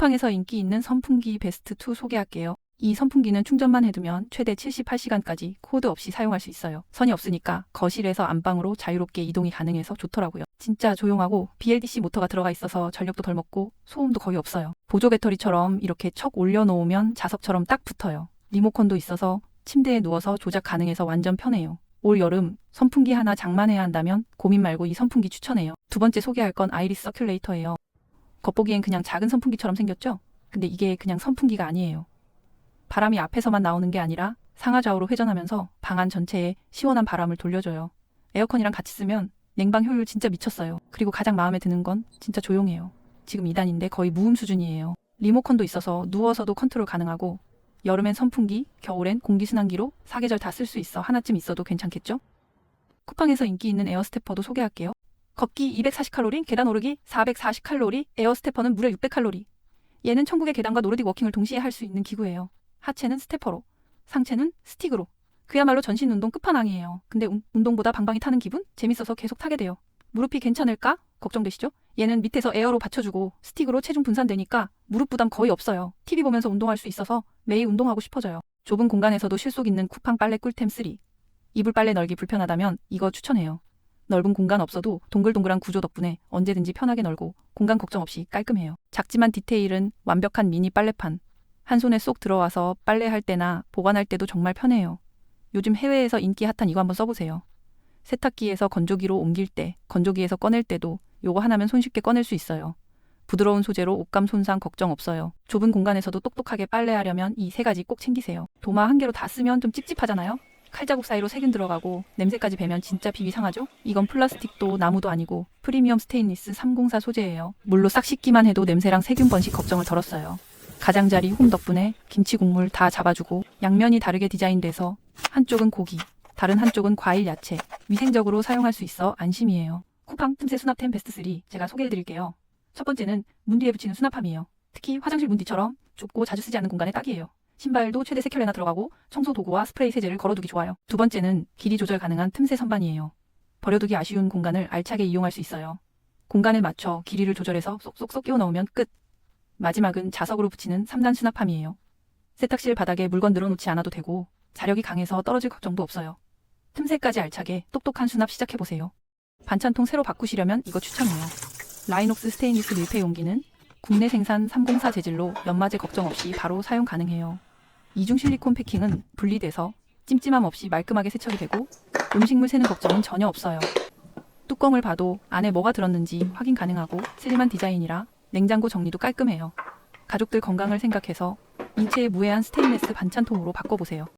쿠팡에서 인기 있는 선풍기 베스트 2 소개할게요. 이 선풍기는 충전만 해두면 최대 78시간까지 코드 없이 사용할 수 있어요. 선이 없으니까 거실에서 안방으로 자유롭게 이동이 가능해서 좋더라고요. 진짜 조용하고 BLDC 모터가 들어가 있어서 전력도 덜 먹고 소음도 거의 없어요. 보조 배터리처럼 이렇게 척 올려놓으면 자석처럼 딱 붙어요. 리모컨도 있어서 침대에 누워서 조작 가능해서 완전 편해요. 올 여름 선풍기 하나 장만해야 한다면 고민 말고 이 선풍기 추천해요. 두 번째 소개할 건 아이리스 서큘레이터예요. 겉보기엔 그냥 작은 선풍기처럼 생겼죠? 근데 이게 그냥 선풍기가 아니에요. 바람이 앞에서만 나오는 게 아니라 상하좌우로 회전하면서 방 안 전체에 시원한 바람을 돌려줘요. 에어컨이랑 같이 쓰면 냉방 효율 진짜 미쳤어요. 그리고 가장 마음에 드는 건 진짜 조용해요. 지금 2단인데 거의 무음 수준이에요. 리모컨도 있어서 누워서도 컨트롤 가능하고 여름엔 선풍기, 겨울엔 공기순환기로 사계절 다 쓸 수 있어 하나쯤 있어도 괜찮겠죠? 쿠팡에서 인기 있는 에어스테퍼도 소개할게요. 걷기 240칼로리, 계단 오르기 440칼로리, 에어 스테퍼는 무려 600칼로리. 얘는 천국의 계단과 노르딕 워킹을 동시에 할 수 있는 기구예요. 하체는 스테퍼로, 상체는 스틱으로. 그야말로 전신 운동 끝판왕이에요. 근데 운- 운동보다 방방이 타는 기분? 재밌어서 계속 타게 돼요. 무릎이 괜찮을까? 걱정되시죠? 얘는 밑에서 에어로 받쳐주고 스틱으로 체중 분산되니까 무릎 부담 거의 없어요. TV 보면서 운동할 수 있어서 매일 운동하고 싶어져요. 좁은 공간에서도 실속 있는 쿠팡 빨래 꿀템 3. 이불 빨래 널기 불편하다면 이거 추천해요. 넓은 공간 없어도 동글동글한 구조 덕분에 언제든지 편하게 널고 공간 걱정 없이 깔끔해요. 작지만 디테일은 완벽한 미니 빨래판. 한 손에 쏙 들어와서 빨래할 때나 보관할 때도 정말 편해요. 요즘 해외에서 인기 핫한 이거 한번 써보세요. 세탁기에서 건조기로 옮길 때, 건조기에서 꺼낼 때도 요거 하나면 손쉽게 꺼낼 수 있어요. 부드러운 소재로 옷감 손상 걱정 없어요. 좁은 공간에서도 똑똑하게 빨래하려면 이 세 가지 꼭 챙기세요. 도마 한 개로 다 쓰면 좀 찝찝하잖아요? 칼자국 사이로 세균 들어가고 냄새까지 배면 진짜 비비 상하죠? 이건 플라스틱도 나무도 아니고 프리미엄 스테인리스 304 소재예요. 물로 싹 씻기만 해도 냄새랑 세균 번식 걱정을 덜었어요. 가장자리 홈 덕분에 김치 국물 다 잡아주고 양면이 다르게 디자인돼서 한쪽은 고기, 다른 한쪽은 과일 야채, 위생적으로 사용할 수 있어 안심이에요. 쿠팡 틈새 수납템 베스트 3 제가 소개해드릴게요. 첫 번째는 문 뒤에 붙이는 수납함이에요. 특히 화장실 문 뒤처럼 좁고 자주 쓰지 않는 공간에 딱이에요. 신발도 최대 3켤레나 들어가고 청소 도구와 스프레이 세제를 걸어두기 좋아요. 두 번째는 길이 조절 가능한 틈새 선반이에요. 버려두기 아쉬운 공간을 알차게 이용할 수 있어요. 공간에 맞춰 길이를 조절해서 쏙쏙쏙 끼워 넣으면 끝. 마지막은 자석으로 붙이는 3단 수납함이에요. 세탁실 바닥에 물건 늘어놓지 않아도 되고 자력이 강해서 떨어질 걱정도 없어요. 틈새까지 알차게 똑똑한 수납 시작해보세요. 반찬통 새로 바꾸시려면 이거 추천해요. 라이녹스 스테인리스 밀폐 용기는 국내 생산 304 재질로 연마제 걱정 없이 바로 사용 가능해요. 이중 실리콘 패킹은 분리돼서 찜찜함 없이 말끔하게 세척이 되고 음식물 새는 걱정은 전혀 없어요. 뚜껑을 봐도 안에 뭐가 들었는지 확인 가능하고 슬림한 디자인이라 냉장고 정리도 깔끔해요. 가족들 건강을 생각해서 인체에 무해한 스테인레스 반찬통으로 바꿔보세요.